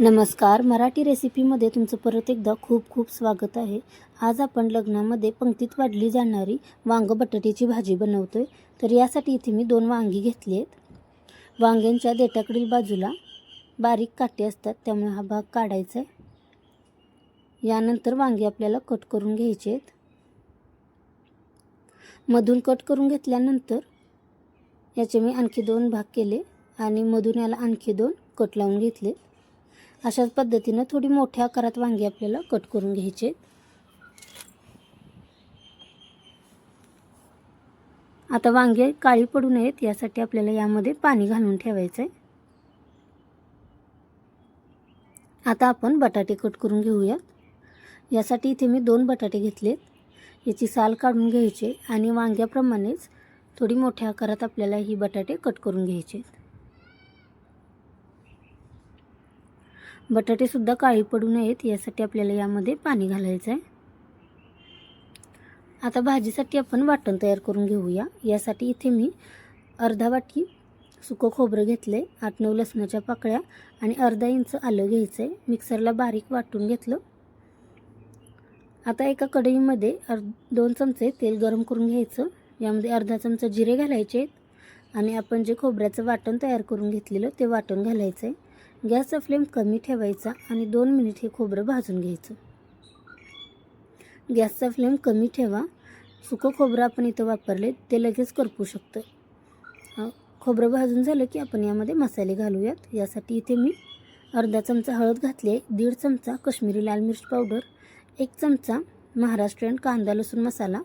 नमस्कार. मराठी रेसिपीमध्ये तुमचं परत एकदा खूप खूप स्वागत आहे. आज आपण लग्नामध्ये पंक्तीत वाढली जाणारी वांग बटाट्याची भाजी बनवतो आहे तर यासाठी इथे मी दोन वांगी घेतली आहेत. वांग्यांच्या देठाकडील बाजूला बारीक काटे असतात त्यामुळे हा भाग काढायचा आहे. यानंतर वांगी आपल्याला कट करून घ्यायचे आहेत. मधून कट करून घेतल्यानंतर याचे मी आणखी दोन भाग केले आणि मधून याला आणखी दोन कट लावून घेतले अशाच पद्धतीनं थोडी मोठ्या आकारात वांगी आपल्याला कट करून घ्यायचे आता वांगे काळी पडू नयेत यासाठी आपल्याला यामध्ये पाणी घालून ठेवायचं आहे आता आपण बटाटे कट करून घेऊयात. यासाठी इथे मी दोन बटाटे घेतलेत. याची साल काढून घ्यायचे आणि वांग्याप्रमाणेच थोडी मोठ्या आकारात आपल्याला ही बटाटे कट करून घ्यायचे बटाटेसुद्धा काळी पडू नयेत यासाठी आपल्याला यामध्ये पाणी घालायचं आहे आता भाजीसाठी आपण वाटण तयार करून घेऊया. यासाठी इथे मी अर्धा वाटी सुकं खोबरं घेतलं आहे आठ नऊ लसणाच्या पाकळ्या आणि अर्धा इंच आलं घ्यायचं आहे मिक्सरला बारीक वाटून घेतलं. आता एका कढईमध्ये अर् दोन चमचे तेल गरम करून घ्यायचं. यामध्ये अर्धा चमचा जिरे घालायचे आहेत. आणि आपण जे खोबऱ्याचं वाटण तयार करून घेतलेलं ते वाटण घालायचं आहे गॅसचा फ्लेम कमी ठेवायचा आणि दोन मिनिट हे खोबरं भाजून घ्यायचं. गॅसचा फ्लेम कमी ठेवा. सुकं खोबरं आपण इथं वापरले ते लगेच करपू शकतं खोबरं भाजून झालं की आपण यामध्ये मसाले घालूयात. यासाठी इथे मी अर्धा चमचा हळद घातली आहे दीड चमचा कश्मीरी लाल मिर्च पावडर एक चमचा महाराष्ट्रीयन कांदा लसूण मसाला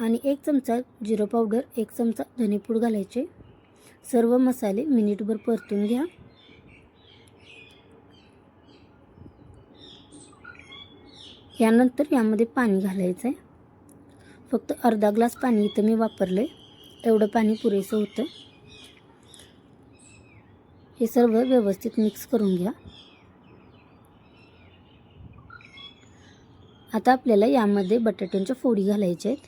आणि एक चमचा जिरं पावडर एक चमचा धनेपूड घालायचे. सर्व मसाले मिनिटभर परतून घ्या. यानंतर यामध्ये पाणी घालायचं आहे फक्त अर्धा ग्लास पाणी इथं मी वापरलं आहे एवढं पाणी पुरेसं होतं. हे सर्व व्यवस्थित मिक्स करून घ्या. आता आपल्याला यामध्ये बटाट्यांच्या फोडी घालायच्या आहेत.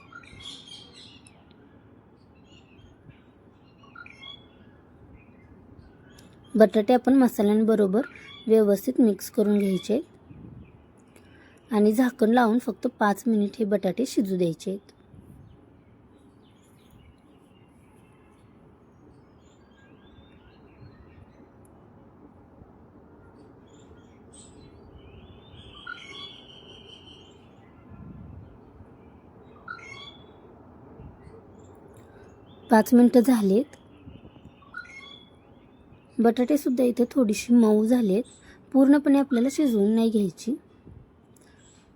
बटाटे आपण मसाल्यांबरोबर व्यवस्थित मिक्स करून घ्यायचे आहेत. आणि झाकण लावून फक्त पाच मिनिट हे बटाटे शिजू द्यायचे आहेत. पाच मिनटं झालेत. बटाटेसुद्धा इथे थोडीशी मऊ झालेत. पूर्णपणे आपल्याला शिजवून नाही घ्यायची.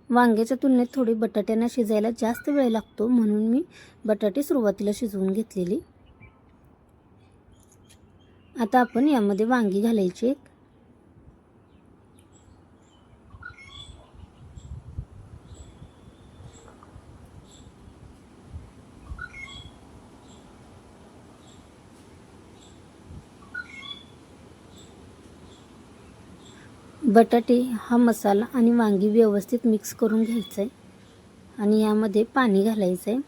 वांग्याच्या तुलनेत थोडी बटाट्यांना शिजायला जास्त वेळ लागतो म्हणून मी बटाटे सुरुवातीला शिजवून घेतलेली. आता आपण यामध्ये वांगी घालायची बटाटे हा मसाला आणि वांगी व्यवस्थित मिक्स करून घ्यायचं आहे आणि यामध्ये पाणी घालायचं आहे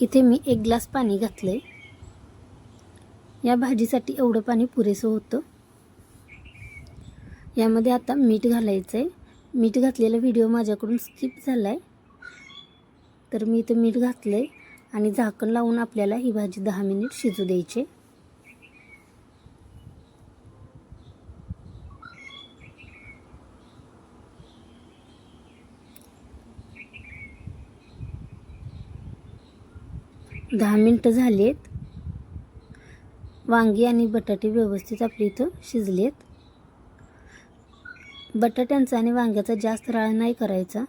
इथे मी एक ग्लास पाणी घातलं आहे या भाजीसाठी एवढं पाणी पुरेसं होतं. यामध्ये आता मीठ घालायचं आहे मीठ घातलेला व्हिडिओ माझ्याकडून स्किप झाला आहे तर मी इथं मीठ घातलं आहे आणि झाकण लावून आपल्याला ही भाजी दहा मिनिट शिजू द्यायची. दहा मिनटं झालेत. वांगी आणि बटाटे व्यवस्थित आपली इथं शिजलेत. बटाट्यांचा आणि वांग्याचा जास्त राळ नाही करायचा.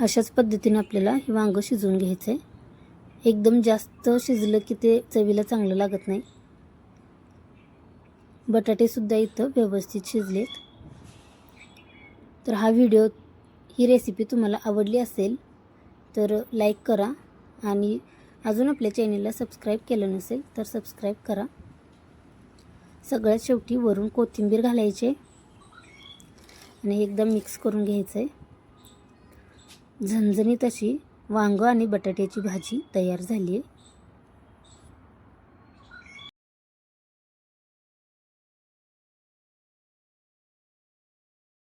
अशाच पद्धतीने आपल्याला हे वांगं शिजवून घ्यायचं आहे एकदम जास्त शिजलं की ते चवीला चांगलं लागत नाही. बटाटेसुद्धा इथं व्यवस्थित शिजलेत. तर हा व्हिडिओ ही रेसिपी तुम्हाला आवडली असेल तर लाईक करा आणि अजून आपल्या चॅनेलला सबस्क्राईब केलं नसेल तर सबस्क्राईब करा. सगळ्यात शेवटी वरून कोथिंबीर घालायचे आणि एकदम मिक्स करून घ्यायचं आहे झणझणीत अशी वांगं आणि बटाट्याची भाजी तयार झाली आहे.